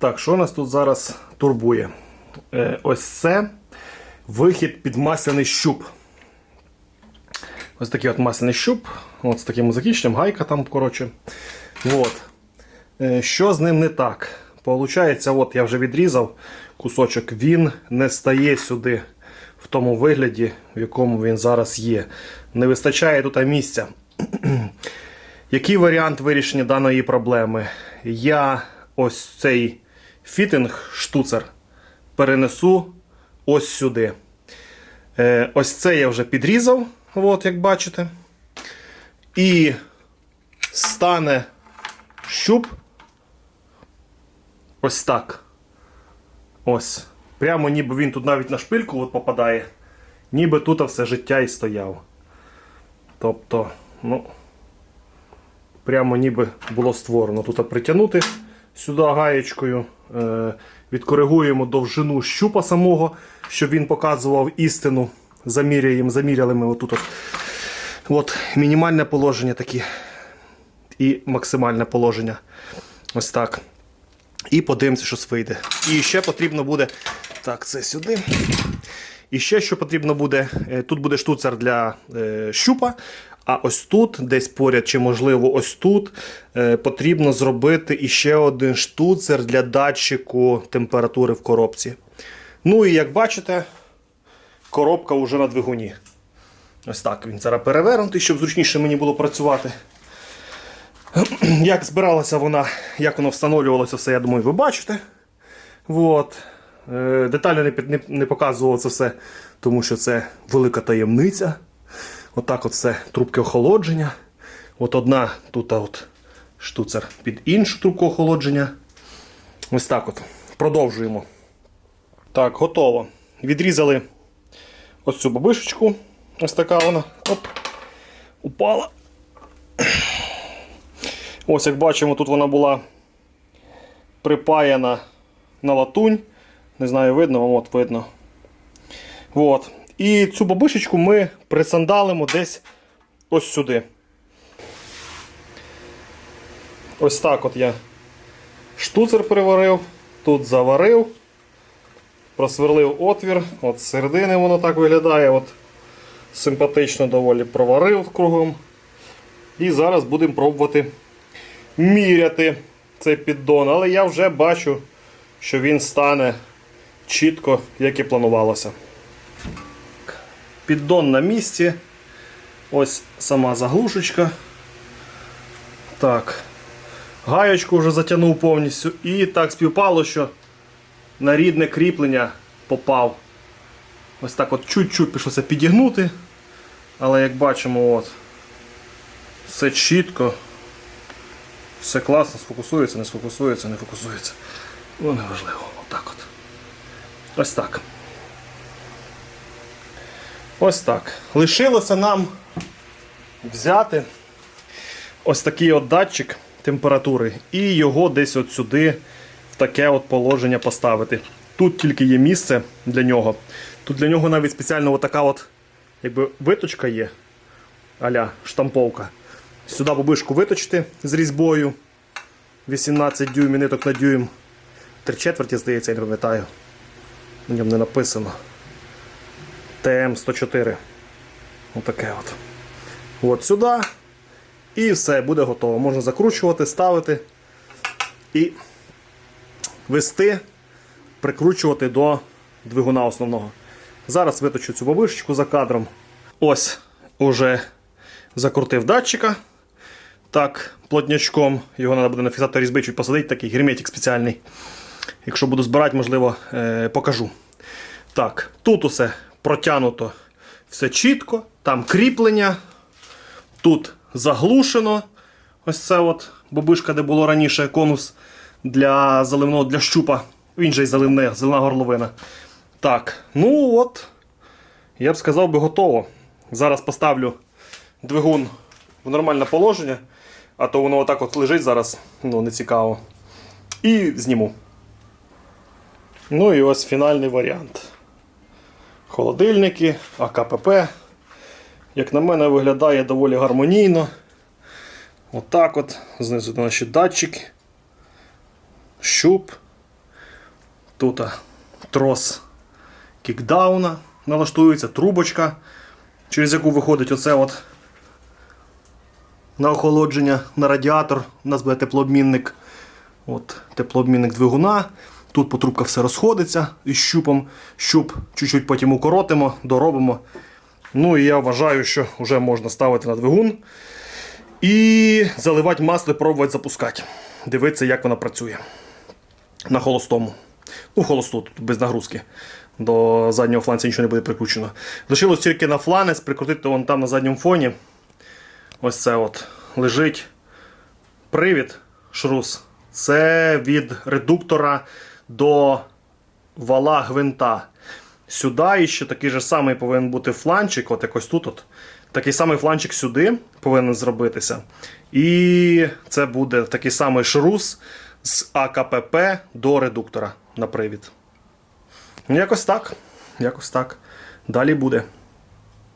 Так, що нас тут зараз турбує? Е, ось це вихід під масляний щуп. Ось такий от масляний щуп. От з таким закінченням, гайка там, коротше. От. Е, що з ним не так? Получається, от я вже відрізав кусочок, він не стає сюди в тому вигляді, в якому він зараз є. Не вистачає тут місця. Який варіант вирішення даної проблеми? Я ось цей фітинг штуцер перенесу ось сюди. Е, ось це я вже підрізав, от як бачите. І стане щуп ось так. Ось. Прямо ніби він тут навіть на шпильку от попадає, ніби тут все життя і стояв. Тобто, ну, прямо ніби було створено. Тут притягнути сюди гаєчкою, е, відкоригуємо довжину щупа самого, щоб він показував істину. Заміряємо, заміряли ми отут. От, от мінімальне положення таке і максимальне положення. Ось так. І подивимося, що вийде. І ще потрібно буде. Так, це сюди. І ще що потрібно буде, е, тут буде штуцер для е, щупа, а ось тут, десь поряд, чи можливо ось тут, е, потрібно зробити іще один штуцер для датчику температури в коробці. Ну і як бачите, коробка вже на двигуні. Ось так він зараз перевернутий, щоб зручніше мені було працювати. Як збиралася вона, як воно встановлювалося, все, я думаю, ви бачите. От. Е, Детально не, не, не показував це все, тому що це велика таємниця. Отак от все, трубки охолодження. От одна тут от штуцер під іншу трубку охолодження. Ось так от. Продовжуємо. Так, готово. Відрізали ось цю бабишечку. Ось така вона. Оп. Упала. Ось як бачимо, тут вона була припаяна на латунь. Не знаю, видно, вам от видно. От. І цю бабишечку ми присандалимо десь ось сюди. Ось так от я штуцер переварив, тут заварив, просверлив отвір, от з середини воно так виглядає. От Симпатично доволі проварив кругом. І зараз будемо пробувати міряти цей піддон, але я вже бачу, що він стане чітко, як і планувалося. Піддон на місці. Ось сама заглушечка. Так. Гаєчку вже затягнув повністю. І так співпало, що на рідне кріплення попав. Ось так от чуть-чуть пішлося підігнути. Але як бачимо, от, все чітко. Все класно, сфокусується, не сфокусується, не фокусується. Ну, неважливо. Отак от. Ось так. Ось так. Лишилося нам взяти ось такий от датчик температури і його десь от сюди в таке от положення поставити. Тут тільки є місце для нього. Тут для нього навіть спеціально така от якби виточка є. Аля штамповка. Сюди бабишку виточити з різьбою. 18 дюймів ниток на дюйм. Три четверті, здається, я не пам'ятаю. На ньому не написано. ТМ-104. Отаке от. От сюди. І все, буде готово. Можна закручувати, ставити і вести, прикручувати до двигуна основного. Зараз виточу цю бабишечку за кадром. Ось уже закрутив датчика. Так, плотнячком. Його треба буде на фіксатор різьби чуть посадити, такий герметик спеціальний. Якщо буду збирати, можливо, е, покажу. Так, тут усе протягнуто все чітко, там кріплення, тут заглушено. Ось це от бабишка, де було раніше конус для заливного для щупа. Він же й заливне, зелена горловина. Так, ну от, я б сказав би готово. Зараз поставлю двигун в нормальне положення, а то воно отак от лежить зараз, ну не цікаво. І зніму. Ну і ось фінальний варіант. Холодильники, АКПП. Як на мене, виглядає доволі гармонійно. Отак от. Знизу наші датчики. Щуп. Тут трос кікдауна налаштується, трубочка, через яку виходить оце от на охолодження, на радіатор. У нас буде теплообмінник. От, теплообмінник двигуна. Тут потрубка все розходиться із щупом. Щуп чуть-чуть потім укоротимо, доробимо. Ну і я вважаю, що вже можна ставити на двигун і заливати масло і пробувати запускати. Дивитися, як вона працює. На холостому. Ну, холосту, тут без нагрузки. До заднього фланця нічого не буде прикручено. Лишилось тільки на фланець, прикрутити вон там на задньому фоні. Ось це от лежить привід шрус. Це від редуктора до вала гвинта. Сюди ще такий же самий повинен бути фланчик, от якось тут. От. Такий самий фланчик сюди повинен зробитися. І це буде такий самий шрус з АКПП до редуктора на привід. Ну, якось так. Якось так. Далі буде.